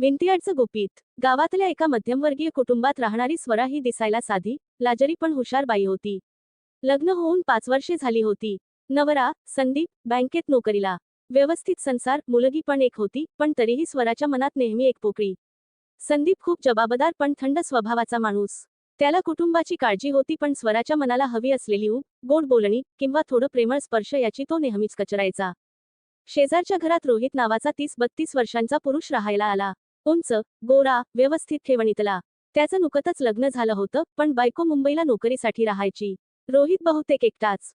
भिंतीआडचं गुपित. गावातल्या एका मध्यमवर्गीय कुटुंबात राहणारी स्वरा ही दिसायला साधी लाजरी पण हुशार बाई होती. लग्न होऊन पाच वर्षे झाली होती. नवरा संदीप बँकेत नोकरीला. व्यवस्थित संसार मुलगी पण एक होती पण तरीही स्वराच्या मनात नेहमी एक पोकळी. संदीप खूप जबाबदार पण थंड स्वभावाचा माणूस. त्याला कुटुंबाची काळजी होती पण स्वराच्या मनाला हवी असलेली ऊब गोड बोलणी किंवा थोडं प्रेमळ स्पर्श याची तो नेहमीच कचरायचा. शेजारच्या घरात रोहित नावाचा तीस बत्तीस वर्षांचा पुरुष राहायला आला. उंच गोरा व्यवस्थित ठेवणीतला. त्याचं नुकतच लग्न झालं होतं पण बायको मुंबईला नोकरीसाठी राहायची. रोहित बहुतेक एकटाच.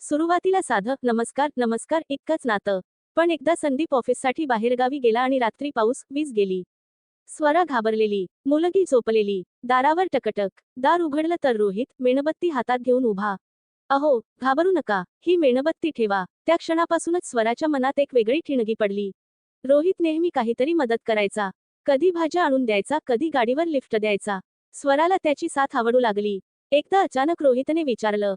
सुरुवातीला साधं नमस्कार नमस्कार इतकंच नातं. पण एकदा संदीप ऑफिससाठी बाहेरगावी गेला आणि रात्री पाऊस वीज गेली. स्वरा घाबरलेली मुलगी झोपलेली दारावर टकटक. दार उघडलं तर रोहित मेणबत्ती हातात घेऊन उभा. अहो घाबरू नका ही मेणबत्ती ठेवा. त्या क्षणापासूनच स्वराच्या मनात एक वेगळी ठिणगी पडली. रोहित नेहमी काहीतरी मदत करायचा. कधी भाज्या आणून द्यायचा कधी गाडीवर लिफ्ट द्यायचा. स्वराला त्याची साथ आवडू लागली. एकदा अचानक रोहितने विचारलं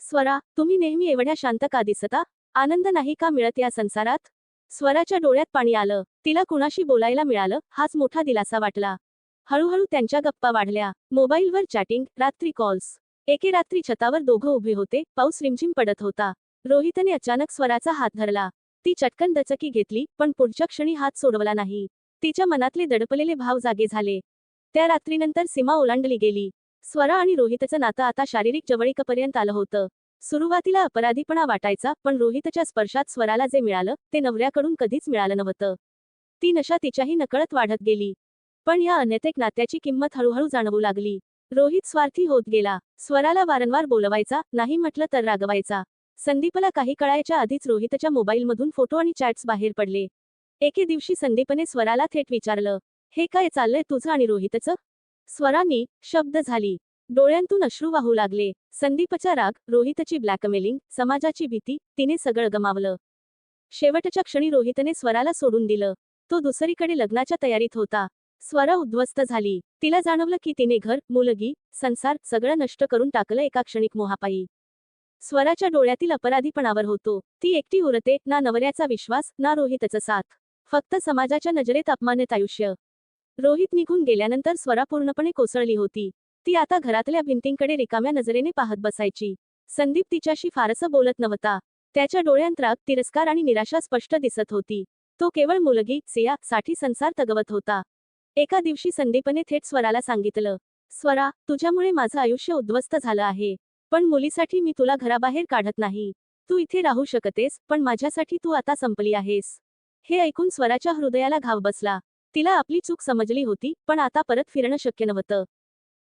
स्वरा तुम्ही नेहमी एवढ्या शांत का दिसता? आनंद नाही का मिळत या संसारात? स्वराच्या डोळ्यात पाणी आलं. तिला कुणाशी बोलायला मिळालं हाच मोठा दिलासा वाटला. हळूहळू त्यांच्या गप्पा वाढल्या. मोबाईलवर चॅटिंग रात्री कॉल्स. एके रात्री छतावर दोघं उभे होते पाऊस रिमझिम पडत होता. रोहितने अचानक स्वराचा हात धरला. ती चटकन दचकी घेतली पण पुढच्या क्षणी हात सोडवला नाही. तिच्या मनातले दडपलेले भाव जागे झाले. त्या रात्रीनंतर सीमा ओलांडली गेली. स्वरा आणि रोहितचं नातं आता शारीरिक जवळीकपर्यंत आलं होतं. सुरुवातीला अपराधीपणा वाटायचा पण रोहितच्या स्पर्शात स्वराला जे मिळालं ते नवऱ्याकडून कधीच मिळालं नव्हतं. ती नशा तिच्याही नकळत वाढत गेली. पण या अनैतिक नात्याची किंमत हळूहळू जाणवू लागली. रोहित स्वार्थी होत गेला. स्वराला वारंवार बोलवायचा नाही म्हटलं तर रागवायचा. संदीपला काही कळायच्या आधीच रोहितच्या मोबाईलमधून फोटो आणि चॅट्स बाहेर पडले. एके दिवशी संदीपने स्वराला थेट विचारलं हे काय चाललंय तुझं आणि रोहितचं? स्वरानी शब्द झाली. डोळ्यांतून अश्रू वाहू लागले. संदीपचा राग रोहितची ब्लॅकमेलिंग समाजाची भीती तिने सगळं गमावलं. शेवटच्या क्षणी रोहितने स्वराला सोडून दिलं. तो दुसरीकडे लग्नाच्या तयारीत होता. स्वरा उद्ध्वस्त झाली. तिला जाणवलं की तिने घर मुलगी संसार सगळं नष्ट करून टाकलं एका क्षणिक मोहापायी. स्वराच्या डोळ्यातील अपराधीपणावर होतो. ती एकटी उरते ना नवऱ्याचा विश्वास ना रोहितचं साथ. फक्त समाजाच्या नजरेत अपमानित आयुष्य. रोहित निघून गेल्यानंतर स्वरा पूर्णपणे कोसळली होती. ती आता घरातल्या भिंतींकडे रिकाम्या नजरेने पाहत बसायची. संदीप तिच्याशी फारसं बोलत नव्हता. त्याच्या डोळ्यांत राग तिरस्कार आणि निराशा स्पष्ट दिसत होती. तो केवळ मुलगी सिया साठी संसार तगवत होता. एका दिवशी संदीपने थेट स्वराला सांगितलं स्वरा तुझ्यामुळे माझं आयुष्य उद्ध्वस्त झालं आहे. पण मुलीसाठी मी तुला घराबाहेर काढत नाही. तू इथे राहू शकतेस पण माझ्यासाठी तू आता संपली आहेस. हे ऐकून स्वराच्या हृदयाला घाव बसला. तिला आपली चूक समजली होती पण आता परत फिरणं शक्य नव्हतं.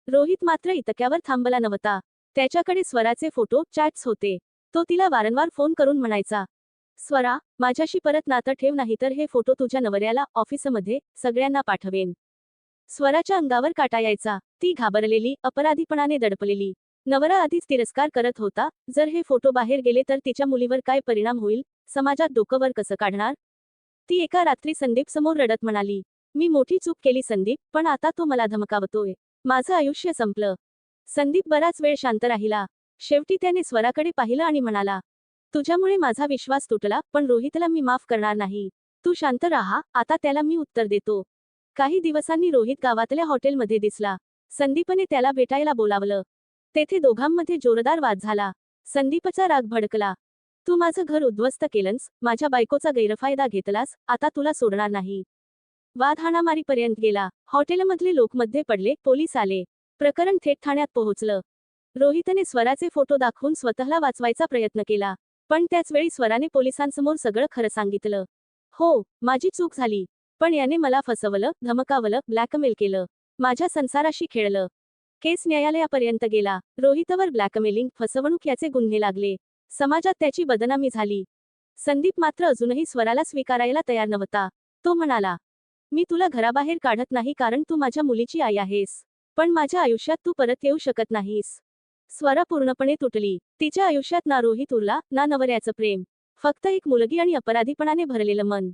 रोहित मात्र इतक्यावर थांबला नव्हता. त्याच्याकडे स्वराचे फोटो चॅट्स होते. तो तिला वारंवार फोन करून म्हणायचा स्वरा माझ्याशी परत नातं ठेव नाही तर हे फोटो तुझ्या नवऱ्याला ऑफिसमध्ये सगळ्यांना पाठवेन. स्वराच्या अंगावर काटा यायचा. ती घाबरलेली अपराधीपणाने दडपलेली. नवरा आधीच तिरस्कार करत होता. जर हे फोटो बाहेर गेले तर तिच्या मुलीवर काय परिणाम होईल? समाजात डोकंवर कसं काढणार? ती एका रात्री संदीप समोर रडत म्हणाली मी मोठी चूक केली संदीप पण आता तो मला धमकावतोय. माझं आयुष्य संपलं. संदीप बराच वेळ शांत राहिला. शेवटी त्याने स्वराकडे पाहिलं आणि म्हणाला तुझ्यामुळे माझा विश्वास तुटला पण रोहितला मी माफ करणार नाही. तू शांत राहा आता त्याला मी उत्तर देतो. काही दिवसांनी रोहित गावातल्या हॉटेलमध्ये दिसला. संदीपने त्याला भेटायला बोलावलं. तेथे दोघांमध्ये जोरदार वाद झाला. संदीपचा राग भडकला. तू माझं घर उद्ध्वस्त केलंस माझ्या बायकोचा गैरफायदा घेतलास आता तुला सोडणार नाही. वाद हाणामारीपर्यंत गेला. हॉटेलमधले लोकमध्ये पडले पोलीस आले. प्रकरण थेट ठाण्यात पोहोचलं. रोहितने स्वराचे फोटो दाखवून स्वतःला वाचवायचा प्रयत्न केला. पण त्याच वेळी स्वराने पोलिसांसमोर सगळं खरं सांगितलं. हो माझी चूक झाली. पण याने मला फसवलं धमकावलं ब्लॅकमेल केलं. माझ्या संसाराशी खेळलं. केस न्यायालयापर्यंत गेला. रोहितवर ब्लॅकमेलिंग फसवणूक याचे गुन्हे लागले. समाजात त्याची बदनामी झाली. संदीप मात्र अजूनही स्वराला स्वीकारायला तयार नव्हता. तो म्हणाला मी तुला घराबाहेर काढत नाही कारण तू माझ्या मुलीची आई आहेस. पण माझ्या आयुष्यात तू परत येऊ शकत नाहीस. स्वरा पूर्णपणे तुटली. तिच्या आयुष्यात ना रोहित उरला ना नवऱ्याचं प्रेम. फक्त एक मुलगी आणि अपराधीपणाने भरलेलं मन.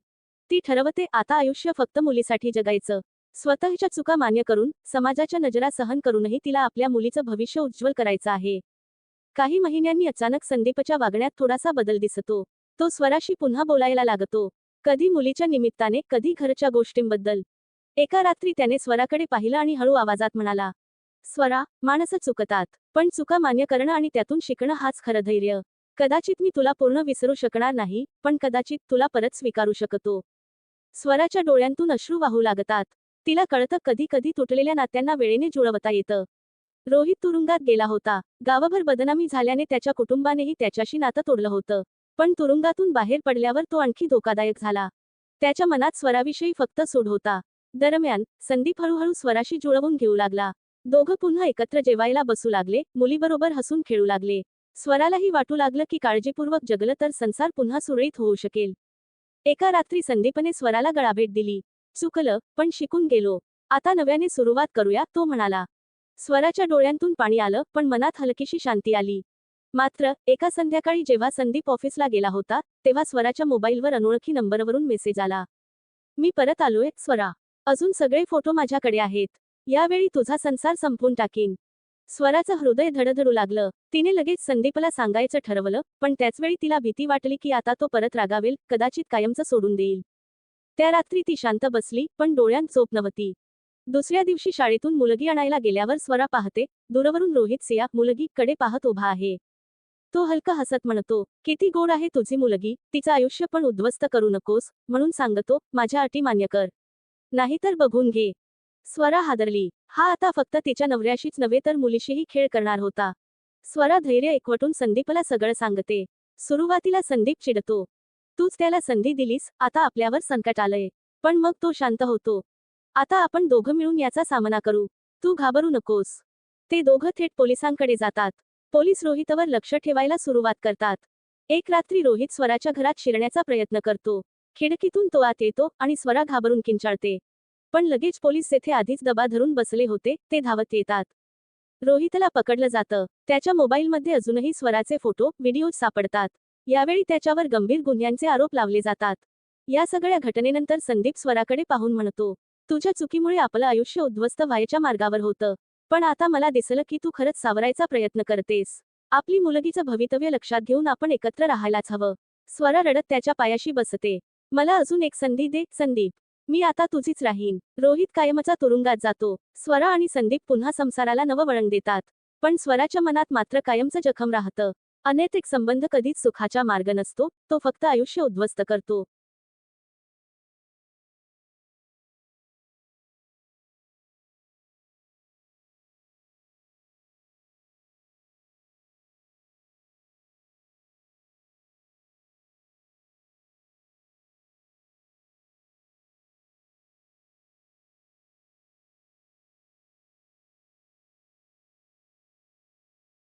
ती ठरवते आता आयुष्य फक्त मुलीसाठी जगायचं. स्वतःच्या चुका मान्य करून समाजाच्या नजरा सहन करूनही तिला आपल्या मुलीचं भविष्य उज्ज्वल करायचं आहे. काही महिन्यांनी अचानक संदीपच्या वागण्यात थोडासा बदल दिसतो. तो स्वराशी पुन्हा बोलायला लागतो. कधी मुलीच्या निमित्ताने कधी घरच्या गोष्टींबद्दल. एका रात्री त्याने स्वराकडे पाहिलं आणि हळू आवाजात म्हणाला स्वरा माणसं चुकतात पण चुका मान्य करणं आणि त्यातून शिकणं हाच खरं धैर्य. कदाचित मी तुला पूर्ण विसरू शकणार नाही पण कदाचित तुला परत स्वीकारू शकतो. स्वराच्या डोळ्यांतून अश्रू वाहू लागतात. तिला कळतं कधी कधी तुटलेल्या नात्यांना वेळेने जुळवता येतं. रोहित तुरुंगात गेला होता. गावभर बदनामी झाल्याने त्याच्या कुटुंबानेही त्याच्याशी नातं तोडलं होतं. पण तुरुंगातून बाहेर पडल्यावर तो आणखी धोकादायक झाला. त्याच्या मनात स्वराविषयी फक्त सूड होता. दरम्यान संदीप हळूहळू स्वराशी जुळवून घेऊ लागला. दोघं पुन्हा एकत्र जेवायला बसू लागले मुलीबरोबर हसून खेळू लागले. स्वरालाही वाटू लागलं की काळजीपूर्वक जगलं तर संसार पुन्हा सुरळीत होऊ शकेल. एका रात्री संदीपने स्वराला गळाभेट दिली. चुकलं पण शिकून गेलो. आता नव्याने सुरुवात करूया तो म्हणाला. स्वराच्या डोळ्यांतून पाणी आलं पण मनात हलकीशी शांती आली. मात्र एका संध्याकाळी जेव्हा संदीप ऑफिसला गेला होता तेव्हा स्वराच्या मोबाईलवर अनोळखी नंबरवरून मेसेज आला. मी परत आलोय स्वरा. अजून सगळे फोटो माझ्याकडे आहेत. यावेळी तुझा संसार संपवून टाकीन. स्वराचं हृदय धडधडू लागलं. तिने लगेच संदीपला सांगायचं ठरवलं पण त्याचवेळी तिला भीती वाटली की आता तो परत रागावेल कदाचित कायमचं सोडून देईल. त्या रात्री ती शांत बसली पण डोळ्यांत झोप नव्हती. दुसऱ्या दिवशी शाळेतून मुलगी आणायला गेल्यावर स्वरा पाहते दूरवरून रोहित सिया मुलगी कडे पाहत उभा आहे. तो हलका हसत म्हणतो किती गोड आहे तुझी मुलगी तिचं आयुष्य पण उद्ध्वस्त करू नकोस म्हणून सांगतो माझ्या अटी मान्य कर. नाहीतर बघून घे. स्वरा हादरली. हा आता फक्त तिच्या नवऱ्याशीच नव्हे तर मुलीशीही खेळ करणार होता. स्वरा धैर्य एकवटून संदीपला सगळं सांगते. सुरुवातीला संदीप चिडतो. तूच त्याला संधी दिलीस आता आपल्यावर संकट आलंय. पण मग तो शांत होतो. आता आपण दोघं मिळून याचा सामना करू. तू घाबरू नकोस. ते दोघं थेट पोलिसांकडे जातात. पोलीस रोहितवर लक्ष ठेवायला सुरुवात करतात. एक रात्री रोहित स्वराच्या घरात शिरण्याचा प्रयत्न करतो. खिडकीतून तो आत येतो आणि स्वरा घाबरून किंचाळते. पण लगेच पोलीस तेथे आधीच दबा धरून बसले होते ते धावत येतात. रोहितला पकडलं जातं. त्याच्या मोबाईलमध्ये अजूनही स्वराचे फोटो व्हिडिओज सापडतात. यावेळी त्याच्यावर गंभीर गुन्ह्यांचे आरोप लावले जातात. या सगळ्या घटनेनंतर संदीप स्वराकडे पाहून म्हणतो तुझ्या चुकीमुळे आपलं आयुष्य उद्ध्वस्त व्हायच्या मार्गावर होतं. पण आता मला दिसलं की तू खरंच सावरायचा प्रयत्न करतेस. आपली मुलगीचं भवितव्य लक्षात घेऊन आपण एकत्र राहायलाच हवं. स्वरा रडत त्याच्या पायाशी बसते. मला अजून एक संधी दे संदीप. मी आता तुझीच राहीन. रोहित कायमचा तुरुंगात जातो. स्वरा आणि संदीप पुन्हा संसाराला नवं वळण देतात. पण स्वराच्या मनात मात्र कायमचं जखम राहतं. अनैतिक संबंध कधीच सुखाचा मार्ग नसतो. तो फक्त आयुष्य उद्ध्वस्त करतो.